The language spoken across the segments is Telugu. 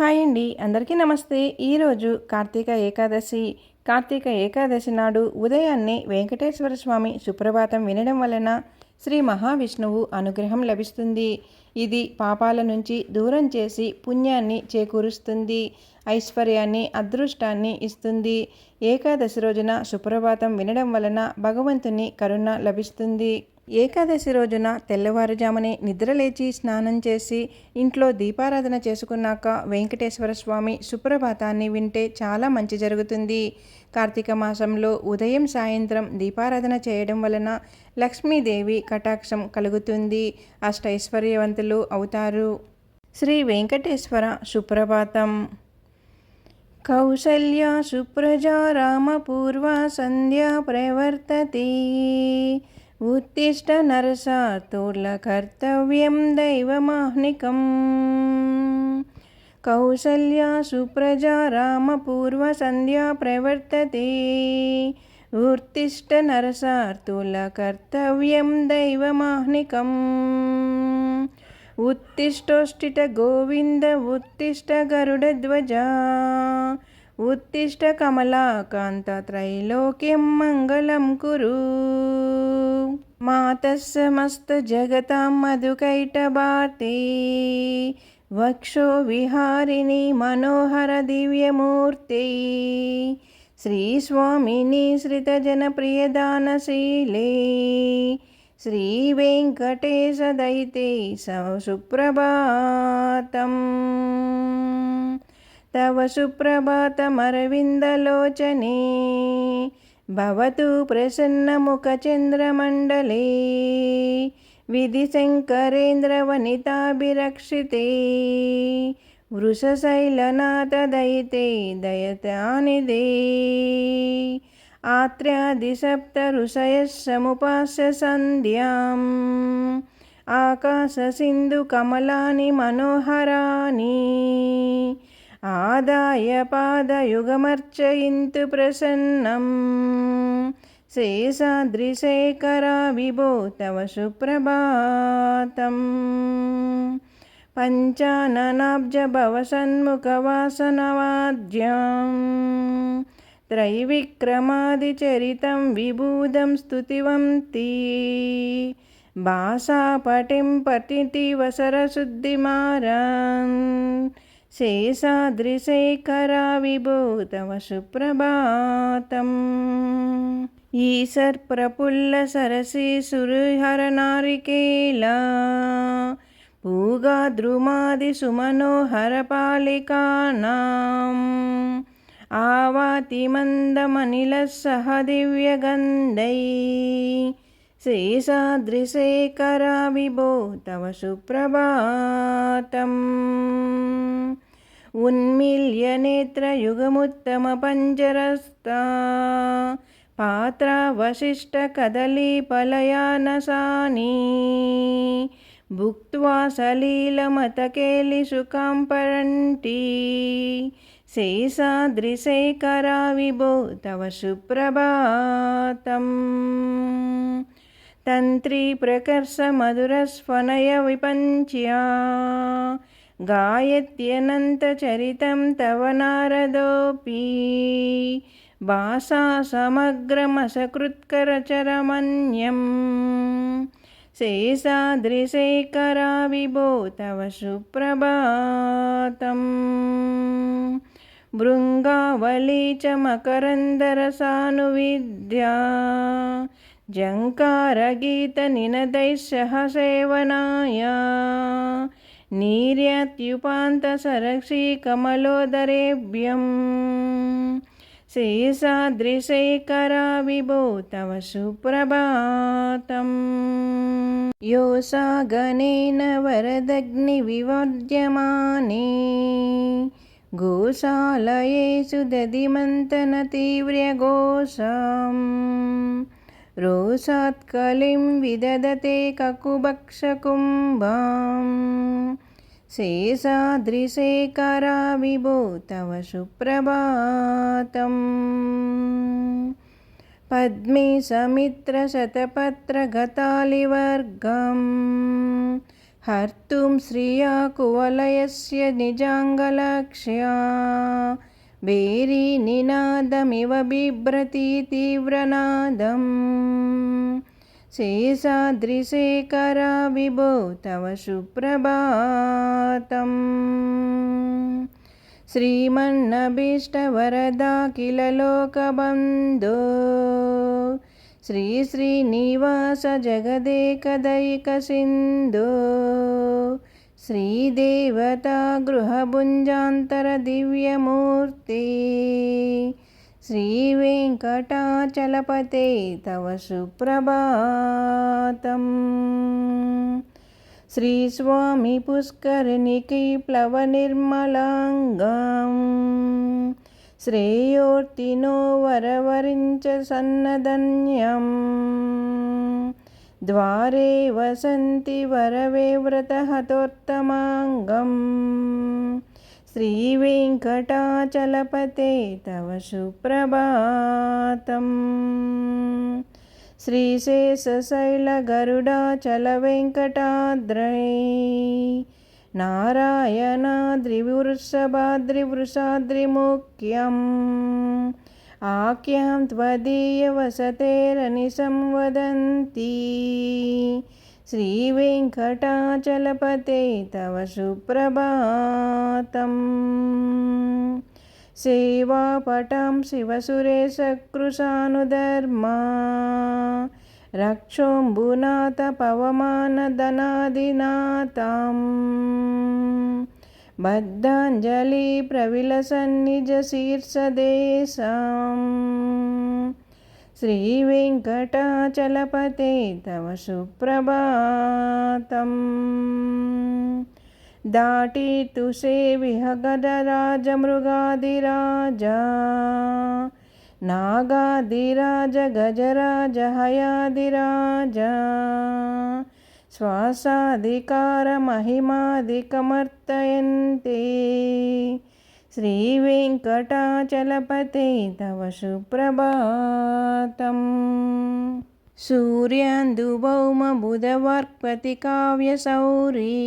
హాయ్ అండి. అందరికీ నమస్తే. ఈరోజు కార్తీక ఏకాదశి. కార్తీక ఏకాదశి నాడు ఉదయాన్నే వెంకటేశ్వర స్వామి సుప్రభాతం వినడం వలన శ్రీ మహావిష్ణువు అనుగ్రహం లభిస్తుంది. ఇది పాపాల నుంచి దూరం చేసి పుణ్యాన్ని చేకూరుస్తుంది. ఐశ్వర్యాన్ని అదృష్టాన్ని ఇస్తుంది. ఏకాదశి రోజున సుప్రభాతం వినడం వలన భగవంతుని కరుణ లభిస్తుంది. ఏకాదశి రోజున తెల్లవారుజామునే నిద్రలేచి స్నానం చేసి ఇంట్లో దీపారాధన చేసుకున్నాక వెంకటేశ్వర స్వామి సుప్రభాతాన్ని వింటే చాలా మంచి జరుగుతుంది. కార్తీక మాసంలో ఉదయం సాయంత్రం దీపారాధన చేయడం వలన లక్ష్మీదేవి కటాక్షం కలుగుతుంది. అష్టైశ్వర్యవంతులు అవుతారు. శ్రీ వెంకటేశ్వర సుప్రభాతం. కౌసల్య సుప్రజా రామపూర్వ సంధ్యా ప్రవర్తతి. उत्तिष्ठ नरसातुर्लकर्तव्यं दैवमाह्निकम् कौसल्या सुप्रजा रामपूर्वसन्ध्या प्रवर्तते उत्तिष्ठ नरसार्तुलकर्तव्यं दैवमाह्निकम् उत्तिष्ठोष्टिट गोविन्द उत्तिष्ठ गरुडध्वजा ఉత్తిష్ట కమలాకాంత త్రైలోక్యం మంగళం కురు. మాతస్సమస్త జగతాం మధుకైటభాతి వక్షో విహారిణి మనోహర దివ్యమూర్తి. శ్రీస్వామిని శ్రితజనప్రియదానశీలే శ్రీవేంకటేశదైతే సుప్రభాతం. तव सुप्रभातमरविन्दलोचने भवतु प्रसन्नमुखचन्द्रमण्डले विधिशङ्करेन्द्रवनिताभिरक्षिते वृषशैलनाथदयिते दयतानिदे आत्र्यादिसप्तऋषयः समुपास्य सन्ध्याम् आकाशसिन्धुकमलानि मनोहराणि आदाय पादयुगमर्चयन्तु प्रसन्नं शेषाद्रिशेखरा विभो तव सुप्रभातम् पञ्चाननाब्जभवसन्मुखवासनवाद्यं त्रैविक्रमादिचरितं विभूतं स्तुतिवन्ती भाषापटिं पठिति वसरशुद्धिमारान् శేషాద్రిశేఖరా విభో తవ సుప్రభాతం ఈశర్ప్రఫుల్ల సరసి సురుహర నారికేలా పూగాద్రుమాది సుమనోహర श्रीसादृशेखर विभो तव सुप्रभातम् उन्मील्य नेत्रयुगमुत्तमपञ्जरस्ता पात्रावशिष्टकदलीपलयानसानी भुक्त्वा सलीलमतकेलिसुकां परन्ती शेषादृशेखरा विभो तव सुप्रभातम् तन्त्रीप्रकर्षमधुरस्वनयविपञ्च्या गायत्यनन्तचरितं तव नारदोऽपि भाषा समग्रमसकृत्करचरमन्यम् शेषाद्रिशेखरा विभो तव सुप्रभातम् भृङ्गावली च मकरन्दरसानुविद्या जङ्कारगीतनिनदैः सह सेवनाय नीर्यत्युपान्तसरक्षीकमलोदरेभ्यं शेषादृशेखरा विभो तव सुप्रभातम् योषा गणेन वरदग्निविवर्ज्यमाने गोशालयेषु दधिमन्तनतीव्र्यघोषाम् रोषात्कलिं विदधते ककुभक्षकुम्भां शेषादृशेखरा विभो तव सुप्रभातम् पद्मे समित्रशतपत्रगतालिवर्गं हर्तुं श्रिया कुवलयस्य निजाङ्गलक्ष्या बेरीनिनादमिव बिभ्रति तीव्रनादम् शेषाद्रिशेखरा विभो तव सुप्रभातम् श्रीमन्नभीष्टवरदा किल लोकबन्धो श्रीश्रीनिवास जगदेकदैकसिन्धो श्रीदेवता गृहभुञ्जान्तरदिव्यमूर्ति श्रीवेङ्कटाचलपते तव सुप्रभातम् श्रीस्वामी पुष्करिणिकी प्लवनिर्मलाङ्गम् श्रेयोर्तिनो वरवरिञ्च सन्नदन्यम् द्वारे वसन्ति वरवे व्रतहतोत्तमाङ्गम् श्रीवेङ्कटाचलपते तव सुप्रभातम् श्रीशेषशैलगरुडाचलवेङ्कटाद्रै नारायणाद्रिवृषभाद्रिवृषाद्रिमुख्यम् आख्यां त्वदीयवसतेरनिशं वदन्ति श्रीवेङ्कटाचलपते तव सुप्रभातम् सेवापटां शिवसुरेशकृशानुधर्मा रक्षोऽम्बुनाथ బద్ధాంజలి ప్రవిలసన్నిజశీర్షదేశాం శ్రీవెంకటాచలపతే తవ సుప్రభాతం. దాటీతు సేవిహగదరాజమృగాదిరాజ నాగాదిరాజ గజరాజ హయాదిరాజ श्वासाधिकारमहिमादिकमर्तयन्ते श्रीवेङ्कटाचलपते तव सुप्रभातम् सूर्यान्दुभौमबुधवार्पतिकाव्यसौरी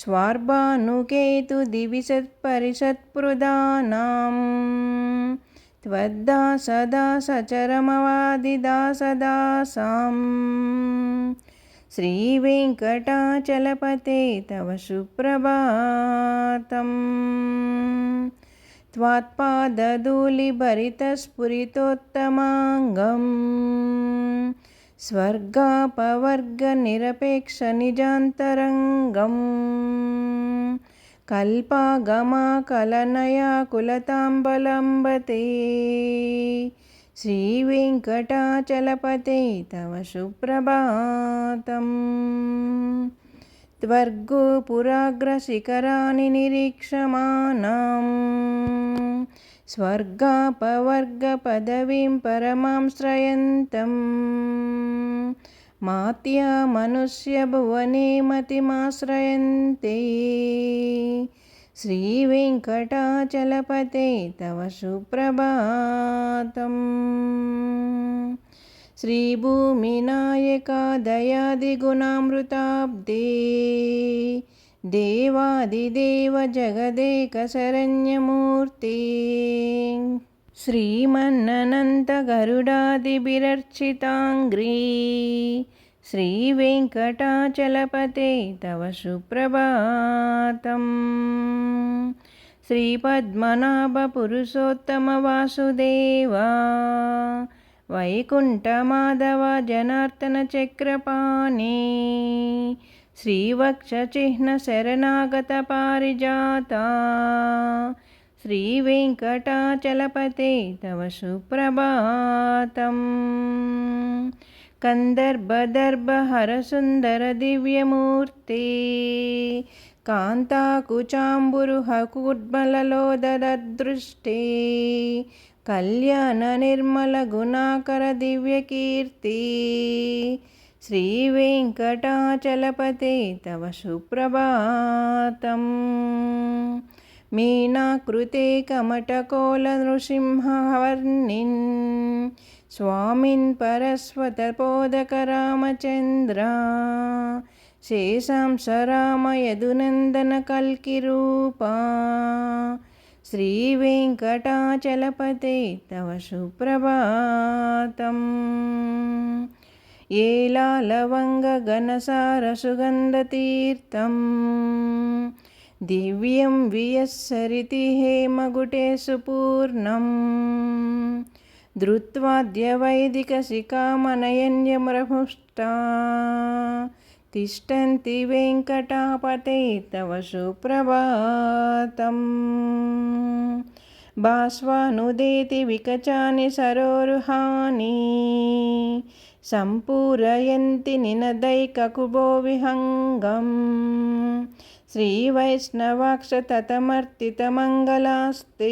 स्वार्भानुकेतुदिविसत्परिषत्पृदानाम् त्वद्दासदासचरमवादिदासदासाम् श्रीवेङ्कटाचलपते तव सुप्रभातम् त्वात्पादधूलिभरितस्फुरितोत्तमाङ्गम् स्वर्गापवर्गनिरपेक्षनिजान्तरङ्गम् कल्पागमाकलनयाकुलताम्बलम्बते श्रीवेङ्कटाचलपते तव सुप्रभातम् त्वर्गोपुराग्रशिखराणि निरीक्षमाणाम् स्वर्गापवर्गपदवीं परमां श्रयन्तम् मात्या मनुष्यभुवने मतिमाश्रयन्ते श्रीवेङ्कटाचलपते तव सुप्रभातम् श्रीभूमिनायका दयादिगुणामृताब्दे देवादिदेव जगदेकशरण्यमूर्ति श्रीमन्ननन्तगरुडादिभिरर्चिताङ्घ्री श्रीवेङ्कटाचलपते तव सुप्रभातम् श्रीपद्मनाभपुरुषोत्तमवासुदेवा वैकुण्ठमाधव जनार्दनचक्रपाणि श्रीवक्षचिह्नशरणागतपारिजाता श्रीवेङ्कटाचलपते तव सुप्रभातम् कन्दर्भदर्भहरसुन्दरदिव्यमूर्ते कान्ताकुचाम्बुरुहकुड्मललोददृष्टे कल्याणनिर्मलगुणाकरदिव्यकीर्ति श्रीवेङ्कटाचलपते तव सुप्रभातम् मीनाकृते कमटकोलनृसिंहवर्णिन् स्वामिन् परस्वतपोदकरामचन्द्रा शेषां स राम यदुनन्दनकल्किरूपा श्रीवेङ्कटाचलपते तव सुप्रभातम् एलालवङ्गगणसारसुगन्धतीर्थम् दिव्यं वियस्सरिति हेमगुटे सुपूर्णम् धृत्वाद्यवैदिकशिखामनयन्यमृभुष्टा तिष्ठन्ति वेङ्कटापते तव सुप्रभातम् बाष्वानुदेति विकचानि सरोरुहानि सम्पूरयन्ति निनदैककुबो विहङ्गम् श्रीवैष्णवाक्षततमर्तितमङ्गलास्ते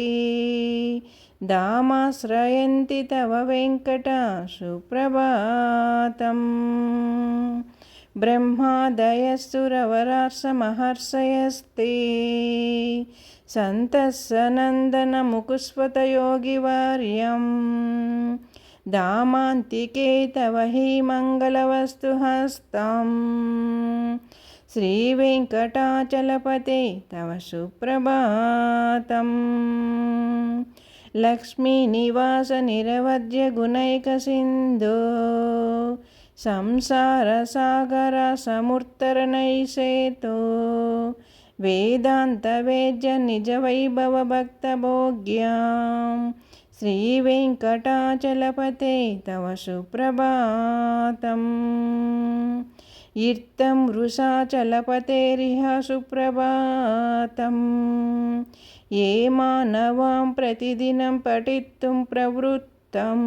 दामाश्रयन्ति तव वेङ्कट सुप्रभातम् ब्रह्मादयस्सुरवरासमहर्षयस्ते सन्तः सनन्दनमुकुस्वतयोगिवर्यम् दामान्तिके तव हि శ్రీ వెంకటాచలపతే తవ సుప్రభాతం. లక్ష్మీనివాస నిరవధ్య గుణైక సింధు సంసారసాగర సమూర్తరణైసేతో వేదాంతవేద్య నిజవైభవ భక్తభోగ్యాం శ్రీవేంకటాచలపతే తవ సుప్రభాతం. ఈర్తం వృషాచలపతేరిహ సుప్రభాతం ఏ మానవాం ప్రతిదినం పఠితుం ప్రవృత్తం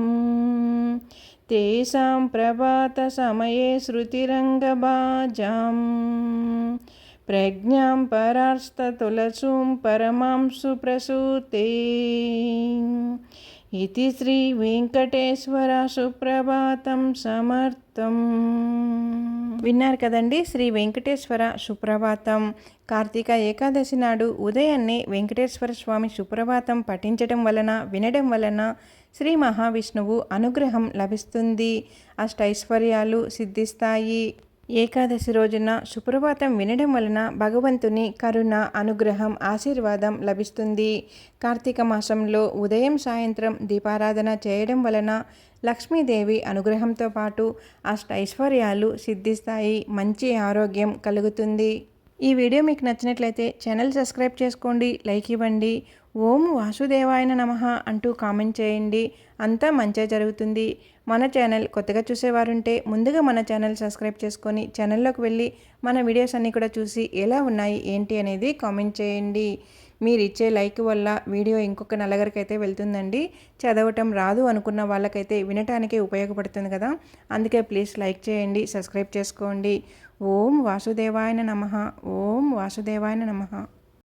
తేషాం ప్రభాతసమయే శృతిరంగభాజాం ప్రజ్ఞాం పరాస్తతులసుం పరమాం సుప్రసూతే ఇది శ్రీ వెంకటేశ్వర సుప్రభాతం సమర్థం విన్నారు కదండి. శ్రీ వెంకటేశ్వర సుప్రభాతం. కార్తీక ఏకాదశి నాడు ఉదయాన్నే వెంకటేశ్వర స్వామి సుప్రభాతం పఠించడం వలన వినడం వలన శ్రీ మహావిష్ణువు అనుగ్రహం లభిస్తుంది. అష్టైశ్వర్యాలు సిద్ధిస్తాయి. ఏకాదశి రోజున సుప్రభాతం వినడం వలన భగవంతుని కరుణ అనుగ్రహం ఆశీర్వాదం లభిస్తుంది. కార్తీక మాసంలో ఉదయం సాయంత్రం దీపారాధన చేయడం వలన లక్ష్మీదేవి అనుగ్రహంతో పాటు అష్టైశ్వర్యాలు సిద్ధిస్తాయి. మంచి ఆరోగ్యం కలుగుతుంది. ఈ వీడియో మీకు నచ్చినట్లయితే ఛానల్ సబ్స్క్రైబ్ చేసుకోండి లైక్ ఇవ్వండి. ఓం వాసుదేవాయన నమ అంటూ కామెంట్ చేయండి. అంతా మంచిగా జరుగుతుంది. మన ఛానల్ కొత్తగా చూసేవారుంటే ముందుగా మన ఛానల్ సబ్స్క్రైబ్ చేసుకొని ఛానల్లోకి వెళ్ళి మన వీడియోస్ అన్నీ కూడా చూసి ఎలా ఉన్నాయి ఏంటి అనేది కామెంట్ చేయండి. మీరు ఇచ్చే లైక్ వల్ల వీడియో ఇంకొక నలుగురికి అయితే వెళ్తుందండి. చదవటం రాదు అనుకున్న వాళ్ళకైతే వినటానికే ఉపయోగపడుతుంది కదా. అందుకే ప్లీజ్ లైక్ చేయండి సబ్స్క్రైబ్ చేసుకోండి. ఓం వాసుదేవాయన నమ ఓం వాసుదేవాయన నమ